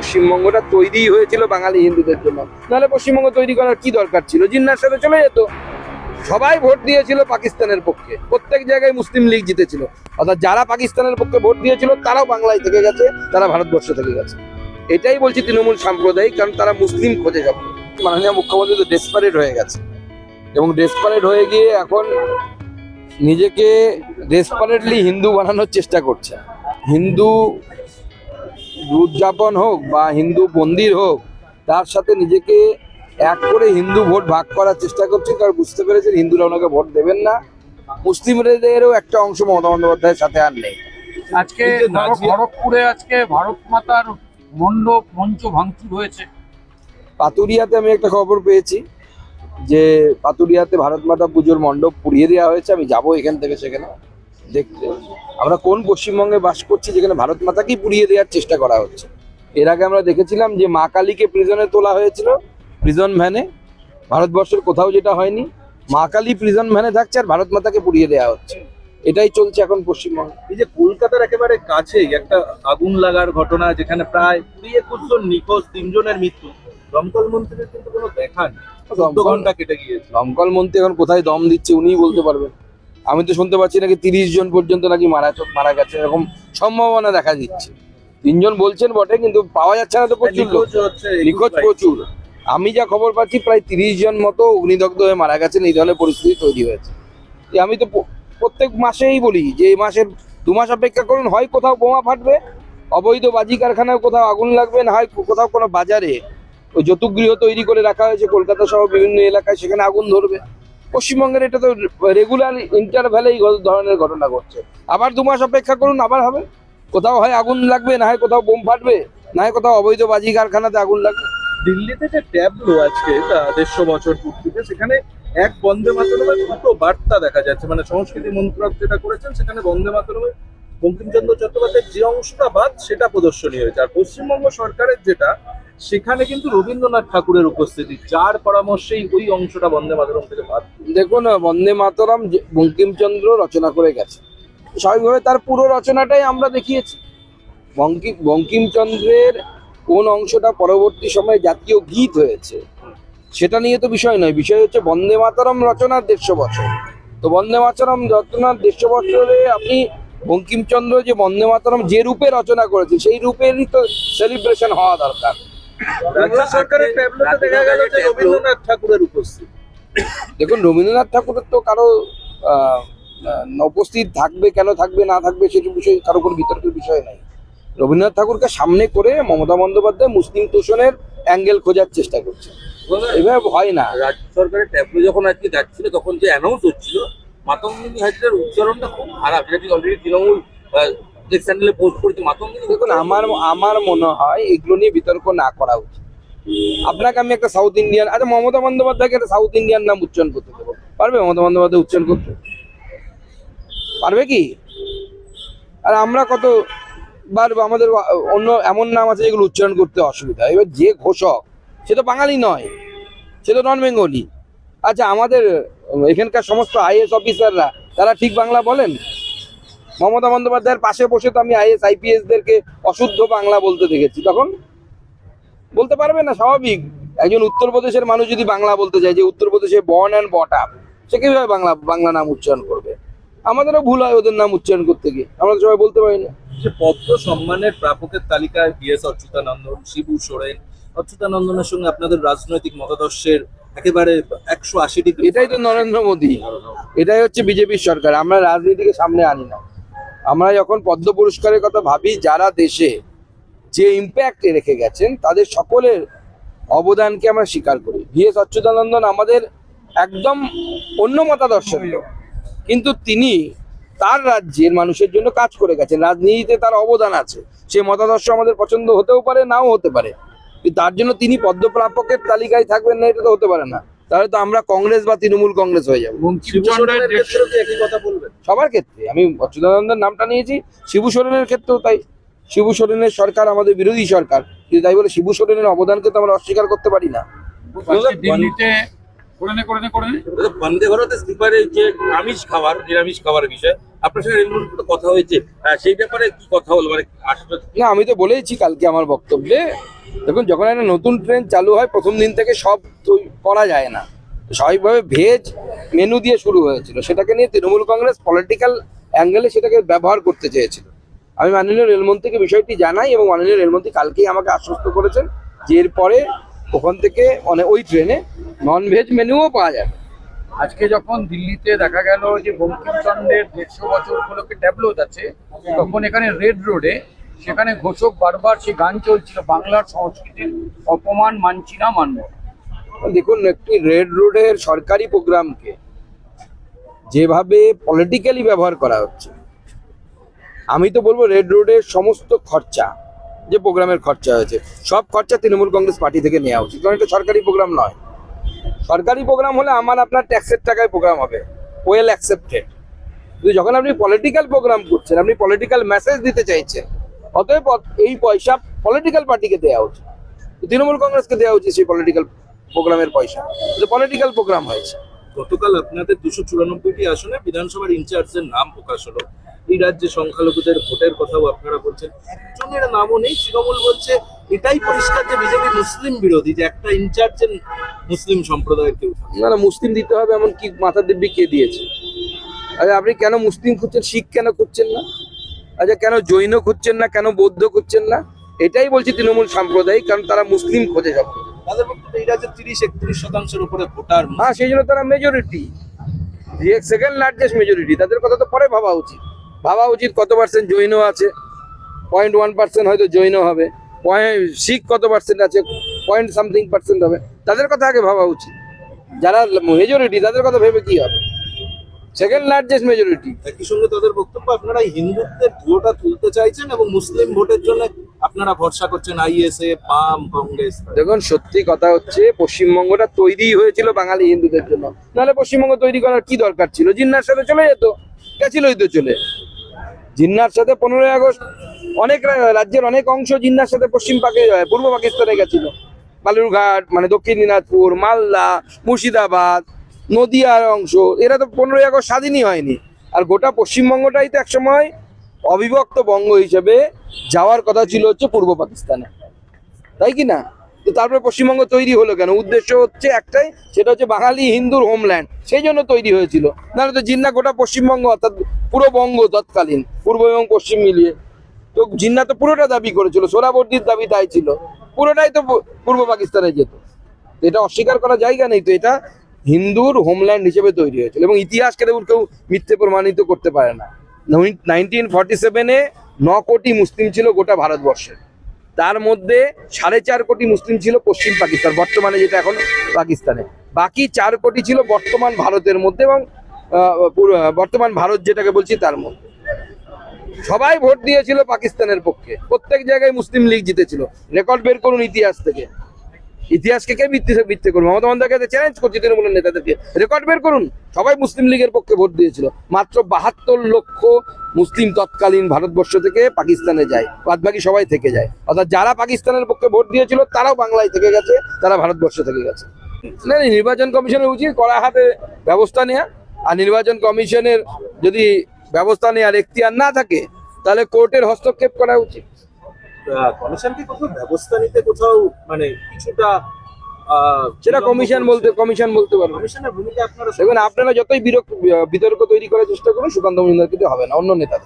পশ্চিমবঙ্গটা তৈরি হয়েছিল বাঙালি হিন্দুদের জন্য। নাহলে পশ্চিমবঙ্গ তৈরি করার কি দরকার ছিল? জিন্নার সাথে চলে যেত। সবাই ভোট দিয়েছিল পাকিস্তানের পক্ষে। প্রত্যেক জায়গায় মুসলিম লীগ জিতেছিল। অর্থাৎ যারা পাকিস্তানের পক্ষে ভোট দিয়েছিল, তারাও বাংলায় থেকে গেছে, তারা ভারতবর্ষ থেকে গেছে। এটাই বলছি তৃণমূল সাম্প্রদায়িক, কারণ তারা মুসলিম খোঁজে যাবে। মাননীয় মুখ্যমন্ত্রী তো ডেসপারেট হয়ে গেছে। এবং ডেসপারেট হয়ে গিয়ে এখন নিজেকে ডেসপারেটলি হিন্দু বানানোর চেষ্টা করছে। হিন্দু উদযাপন হোক বা হিন্দু মন্দির হোক তার সাথে নিজেকে এক করে হিন্দু ভোট ভাগ করার চেষ্টা করছে কারণ বুঝতে পেরেছেন হিন্দুরা ওনাকে ভোট দেবেন না। মুসলিমদেরও একটা অংশ মমতা বন্দ্যোপাধ্যায়ের সাথে আর নেই। আজকে খড়গপুরে আজকে ভারত মাতার মণ্ডপ মঞ্চ ভাঙচুর হয়েছে। পাতুরিয়াতে আমি একটা খবর পেয়েছি যে পাতুরিয়াতে ভারত মাতা পুজোর মণ্ডপ পুড়িয়ে দেওয়া হয়েছে আমি যাব এখান থেকে সেখানে। দেখতে। আমরা কোন পশ্চিমবঙ্গে বাস করছি যেখানে ভারত মাতাকেই পুড়িয়ে দেওয়ার চেষ্টা করা হচ্ছে? এর আগে আমরা দেখেছিলাম যে মা কালীকে প্রিজনে তোলা হয়েছিল প্রিজন ভ্যানে ভারতবর্ষের কোথাও যেটা হয়নি মা কালী প্রিজন ভ্যানে থাকছে আর ভারত মাতাকে পুড়িয়ে দেওয়া হচ্ছে। এটাই চলছে এখন পশ্চিমবঙ্গে। এই যে কলকাতার একেবারে কাছেই একটা আগুন লাগার ঘটনা যেখানে প্রায় কুড়ি একুশ জন নিখোঁজ তিনজনের মৃত্যু। দমকল মন্ত্রীর কিন্তু কোনো দেখা নেই। দমকল- ঘণ্টা কেটে গিয়েছে? দমকল মন্ত্রী এখন কোথায় দম দিচ্ছে উনিই বলতে পারবেন। আমি তো শুনতে পাচ্ছি নাকি তিরিশ জন পর্যন্ত নাকি মারা মারা গেছে এরকম সম্ভাবনা দেখা দিচ্ছে। তিনজন বলছেন বটে কিন্তু পাওয়া যাচ্ছে না তো প্রচুর লোক। নিখোঁজ প্রচুর। আমি যা খবর পাচ্ছি প্রায় তিরিশ জন মতো অগ্নিদগ্ধ হয়ে মারা গেছেন এই ধরনের পরিস্থিতি তৈরি হয়েছে। আমি তো প্রত্যেক মাসেই বলি যে এই মাসের দু মাস অপেক্ষা করুন হয় কোথাও বোমা ফাটবে অবৈধ বাজি কারখানায় কোথাও আগুন লাগবে না হয় কোথাও কোনো বাজারে ওই যতুগৃহ তৈরি করে রাখা হয়েছে কলকাতা সহ বিভিন্ন এলাকায় সেখানে আগুন ধরবে। পশ্চিমবঙ্গের এটা তো রেগুলার ইন্টারভ্যালেই ধরনের ঘটনা ঘটছে। আবার দু মাস অপেক্ষা করুন আবার হবে। কোথাও হয় আগুন লাগবে না হয় কোথাও বোম ফাটবে না হয় কোথাও অবৈধ বাজি কারখানাতে আগুন লাগবে। দিল্লিতে যে ট্যাবলো আছে আহ, দেড়শো বছর পূর্তিতে সেখানে এক বন্দে মাতরমের দুটো বার্তা দেখা যাচ্ছে। মানে সংস্কৃতি মন্ত্রক যেটা করেছেন সেখানে বন্দে মাতরমের বঙ্কিমচন্দ্র চট্টোপাধ্যায়ের যে অংশটা বাদ, সেটা প্রদর্শনী হয়েছে। আর পশ্চিমবঙ্গ সরকারের যেটা, সেখানে কিন্তু রবীন্দ্রনাথ ঠাকুরের উপস্থিতি, যার পরামর্শেই ওই অংশটা বন্দে মাতরম থেকে বাদ। দেখুন, বন্দে মাতরম বঙ্কিমচন্দ্র রচনা করে গেছে। স্বাভাবিকভাবে তার পুরো রচনাটাই আমরা দেখিয়েছি। বঙ্কিম বঙ্কিমচন্দ্রের কোন অংশটা পরবর্তী সময়ে জাতীয় গীত হয়েছে, সেটা নিয়ে তো বিষয় নয়। বিষয় হচ্ছে বন্দে মাতরম রচনার দেড়শো বছর। তো বন্দে মাতরম রচনার দেড়শো বছরে আপনি বঙ্কিমচন্দ্র যে বন্দে মাতরম যে রূপে রচনা করেছে সেই রূপেরই তো সেলিব্রেশন হওয়া দরকার। সরকারের দেখা গেল যে রবীন্দ্রনাথ ঠাকুরের উপস্থিতি। দেখুন রবীন্দ্রনাথ ঠাকুরের তো কারও উপস্থিত থাকবে কেন থাকবে না থাকবে সেটা বিষয়ে কারও কোনো বিতর্কের বিষয় নাই। রবীন্দ্রনাথ ঠাকুরকে সামনে করে মমতা বন্দ্যোপাধ্যায় মুসলিম তোষণের অ্যাঙ্গেল খোঁজার চেষ্টা করছে। এভাবে হয় না। রাজ্য সরকারের ট্যাবলো যখন আজকে যাচ্ছিল তখন যে অ্যানাউন্স হচ্ছিল মাতঙ্গিনী হাজরার উচ্চারণটা খুব খারাপ যেটা অলরেডি তৃণমূল চ্যানেলে পোস্ট করেছে মাতঙ্গিনী দেখুন আমার আমার মনে হয় এগুলো নিয়ে বিতর্ক না করা উচিত। আপনাকে আমি একটা সাউথ ইন্ডিয়ান আচ্ছা মমতা বন্দ্যোপাধ্যায়কে একটা সাউথ ইন্ডিয়ান নাম উচ্চারণ করতে দেবো। পারবে মমতা বন্দ্যোপাধ্যায় উচ্চারণ করতে? পারবে কি? আর আমরা কত বার আমাদের অন্য এমন নাম আছে যেগুলো উচ্চারণ করতে অসুবিধা। এবার যে ঘোষক সে তো বাঙালি নয়। সে তো নন বেঙ্গলি। আচ্ছা আমাদের এখানকার সমস্ত আইএস অফিসাররা তারা ঠিক বাংলা বলেন? মমতা বন্দ্যোপাধ্যায়ের পাশে বসে তো আমি আইএস আইপিএস দেরকে অশুদ্ধ বাংলা বলতে দেখেছি। তখন বলতে পারবে না, স্বাভাবিক। একজন উত্তরপ্রদেশের মানুষ যদি বাংলা বলতে চায়, যে উত্তরপ্রদেশে বর্ন অ্যান্ড বট আপ সে কীভাবে বাংলা বাংলা নাম উচ্চারণ করবে? আমাদেরও ভুল হয় ওদের নাম উচ্চারণ করতে গিয়ে। আমরা সবাই বলতে পারি না। যে পদ্ম সম্মানের প্রাপকের তালিকায় বিএস অচ্যুতানন্দন, শিবু সোরেন। অচ্যুতানন্দনের সঙ্গে আপনাদের রাজনৈতিক মতাদর্শের একেবারে একশো আশি ডিগ্রি এটাই তো নরেন্দ্র মোদী। এটাই হচ্ছে বিজেপির সরকার। আমরা রাজনীতিকে সামনে আনি না। আমরা যখন পদ্ম পুরস্কারের কথা ভাবি, যারা দেশে যে ইম্প্যাক্ট রেখে গেছেন, তাদের সকলের অবদানকে আমরা স্বীকার করি। ভিএস অচ্যুতানন্দন আমাদের একদম অন্য মতাদর্শের লোক। কিন্তু তিনি তার রাজ্যের মানুষের জন্য কাজ করে গেছেন। রাজনীতিতে তার অবদান আছে। সে মতাদর্শ আমাদের পছন্দ হতেও পারে, নাও হতে পারে। তার জন্য তিনি পদ্মপ্রাপকের তালিকায় থাকবেন না এটা তো হতে পারে না। তাহলে তো আমরা কংগ্রেস বা তৃণমূল কংগ্রেস হয়ে যাব। সবার ক্ষেত্রে। আমি অচ্যুতানন্দের নামটা নিয়েছি শিবু সোরেনের ক্ষেত্রেও তাই। শিবু সোরেনের সরকার আমাদের বিরোধী সরকার। কিন্তু তাই বলে শিবু সোরেনের অবদানকে তো আমরা অস্বীকার করতে পারি না। দিল্লিতে করে নে করে নে করে নে। বন্দে ভারতে স্লিপারে যে আমিষ খাবার নিরামিষ খাবারের বিষয় আপনার সঙ্গে কথা হয়েছে। সেই ব্যাপারে কি কথা হলো? মানে না আমি তো বলেইছি কালকে আমার বক্তব্যে। দেখুন যখন একটা নতুন ট্রেন চালু হয় প্রথম দিন থেকে সব তৈ- করা যায় না। স্বাভাবিকভাবে ভেজ মেনু দিয়ে শুরু হয়েছিল। সেটাকে নিয়ে তৃণমূল কংগ্রেস পলিটিক্যাল অ্যাঙ্গেলে সেটাকে ব্যবহার করতে চেয়েছিল। আমি মাননীয় রেলমন্ত্রীকে বিষয়টি জানাই এবং মাননীয় রেলমন্ত্রী কালকেই আমাকে আশ্বস্ত করেছেন যে এরপরে ওখান থেকে মানে ওই ট্রেনে নন ভেজ মেনুও পাওয়া যাবে আজকে যখন দিল্লিতে দেখা গেল যে বঙ্কিমচন্দ্রের দেড়শো বছর উপলক্ষে ট্যাবলো আছে তখন এখানে রেড রোডে সেখানে ঘোষক বারবার সে গান চলছিল বাংলার সংস্কৃতির অপমান মানছি না মানব। দেখুন একটি রেড রোডের সরকারি প্রোগ্রামকে যেভাবে পলিটিক্যালি ব্যবহার করা হচ্ছে আমি তো বলব রেড রোডের সমস্ত খরচা যে প্রোগ্রামের খরচা হয়েছে, সব খরচা তৃণমূল কংগ্রেস পার্টি থেকে নেওয়া উচিত। কারণ এটা সরকারি প্রোগ্রাম নয়। সরকারি প্রোগ্রাম হলে আমার আপনার ট্যাক্সের টাকায় প্রোগ্রাম হবে। Well accepted. কিন্তু যখন আপনি পলিটিক্যাল প্রোগ্রাম করছেন, আপনি পলিটিক্যাল মেসেজ দিতে চাইছেন, অতএব এই পয়সা পলিটিক্যাল পার্টিকে দেওয়া উচিত। তৃণমূল কংগ্রেসকে দেওয়া উচিত সেই পলিটিক্যাল প্রোগ্রামের পয়সা। পলিটিক্যাল প্রোগ্রাম হয়েছে। গতকাল আপনাদের দুশো চুরানব্বইটি আসনে বিধানসভার ইনচার্জের নাম প্রকাশ হলো। এই রাজ্যে সংখ্যালঘুদের ভোটের কথাও আপনারা বলছেন। একজনের নামও নেই। তৃণমূল বলছে এটাই পরিষ্কার যে বিজেপি মুসলিম বিরোধী যে একটা ইনচার্জের মুসলিম সম্প্রদায়ের কেউ। না না মুসলিম দিতে হবে এমন কি মাথা দিব্যি কে দিয়েছে? আচ্ছা আপনি কেন মুসলিম খুঁজছেন? শিখ কেন খুঁজছেন না? আচ্ছা কেন জৈন খুঁজছেন না? কেন বৌদ্ধ খুঁজছেন না? এটাই বলছি তৃণমূল সাম্প্রদায়িক কারণ তারা মুসলিম খোঁজে সব তাদের বক্তব্য এই রাজ্যে তিরিশ একত্রিশ শতাংশের উপরে ভোটার। হ্যাঁ সেই জন্য তারা মেজরিটি সেকেন্ড লার্জেস্ট মেজরিটি তাদের কথা তো পরে ভাবা উচিত। ভাবা উচিত কত পার্সেন্ট জৈন আছে পয়েন্ট ওয়ান পার্সেন্ট হয়তো জৈন হবে পয়েন্ট শিখ কত পার্সেন্ট আছে পয়েন্ট সামথিং পার্সেন্ট হবে তাদের কথা আগে ভাবা উচিত। যারা মেজরিটি তাদের কথা ভেবে কি হবে? সেকেন্ড লার্জেস্ট মেজরিটি একই সঙ্গে তাদের বক্তব্য আপনারা হিন্দুদের ধুয়োটা তুলতে চাইছেন এবং মুসলিম ভোটের জন্য আপনারা ভরসা করছেন আইএসএ বাম কংগ্রেস। দেখুন সত্যি কথা হচ্ছে পশ্চিমবঙ্গটা তৈরি হয়েছিল বাঙালি হিন্দুদের জন্য। নাহলে পশ্চিমবঙ্গ তৈরি করার কি দরকার ছিল? জিন্নার সাথে চলে যেত গেছিলই তো চলে। জিন্নার সাথে পনেরোই আগস্ট অনেক রাজ্যের অনেক অংশ জিন্নার সাথে পশ্চিম পাকি পূর্ব পাকিস্তানে গেছিল। বালুরঘাট মানে দক্ষিণ দিনাজপুর, মালদা, মুর্শিদাবাদ, নদিয়ার অংশ। এরা তো পনেরোই আগস্ট স্বাধীনই হয়নি। আর গোটা পশ্চিমবঙ্গটাই তো একসময় অবিভক্ত বঙ্গ হিসেবে যাওয়ার কথা ছিল হচ্ছে পূর্ব পাকিস্তানে। তাই কি না? তো তারপরে পশ্চিমবঙ্গ তৈরি হলো কেন? উদ্দেশ্য হচ্ছে একটাই, সেটা হচ্ছে বাঙালি হিন্দুর হোমল্যান্ড সেই জন্য তৈরি হয়েছিল। নাহলে তো জিন্না গোটা পশ্চিমবঙ্গ, অর্থাৎ পুরো বঙ্গ তৎকালীন, পূর্ব এবং পশ্চিম মিলিয়ে। তো জিন্না তো পুরোটা দাবি করেছিল সোরাবর্দির দাবি তাই ছিল। পুরোটাই তো পূর্ব পাকিস্তানে যেত। এটা অস্বীকার করা জায়গা নেই, তো এটা হিন্দুর হোমল্যান্ড হিসেবে তৈরি হয়েছিল। এবং ইতিহাসকে দেখুন কেউ মিথ্যে প্রমাণিত করতে পারে না। নাইনটিন ফর্টি সেভেনে ন কোটি মুসলিম ছিল গোটা ভারতবর্ষে। তার মধ্যে সাড়ে চার কোটি মুসলিম ছিল পশ্চিম পাকিস্তান, বর্তমানে যেটা এখন পাকিস্তানে। বাকি চার কোটি ছিল বর্তমান ভারতের মধ্যে এবং বর্তমান ভারত যেটাকে বলছি তার মধ্যে। সবাই ভোট দিয়েছিল পাকিস্তানের পক্ষে। প্রত্যেক জায়গায় মুসলিম লীগ জিতেছিল। রেকর্ড বের করুন ইতিহাস থেকে। ইতিহাসকে কে ভিত্তি ভিত্তি করবে? মমতা বন্দ্যোপাধ্যায়কে চ্যালেঞ্জ করছে তৃণমূলের নেতাদেরকে রেকর্ড বের করুন। সবাই মুসলিম লীগের পক্ষে ভোট দিয়েছিল। মাত্র বাহাত্তর লক্ষ মুসলিম তৎকালীন ভারতবর্ষ থেকে পাকিস্তানে যায়। বাদ বাকি সবাই থেকে যায়। অর্থাৎ যারা পাকিস্তানের পক্ষে ভোট দিয়েছিল তারাও বাংলায় থেকে গেছে তারা ভারতবর্ষ থেকে গেছে। না না, নির্বাচন কমিশনের উচিত কড়া হাতে ব্যবস্থা নেওয়া আর নির্বাচন কমিশনের যদি ব্যবস্থা নেওয়ার এখতিয়ার না থাকে তাহলে কোর্টের হস্তক্ষেপ করা উচিত। কমিশন কি কোথাও ব্যবস্থা নিতে কোথাও মানে কিছুটা আহ, সেটা কমিশন বলতে কমিশন বলতে পারবে। কমিশনের ভূমিকা আপনারা দেখুন আপনারা যতই বিতর্ক তৈরি করার চেষ্টা করুন সুকান্ত মজুমদার কিন্তু হবে না অন্য নেতা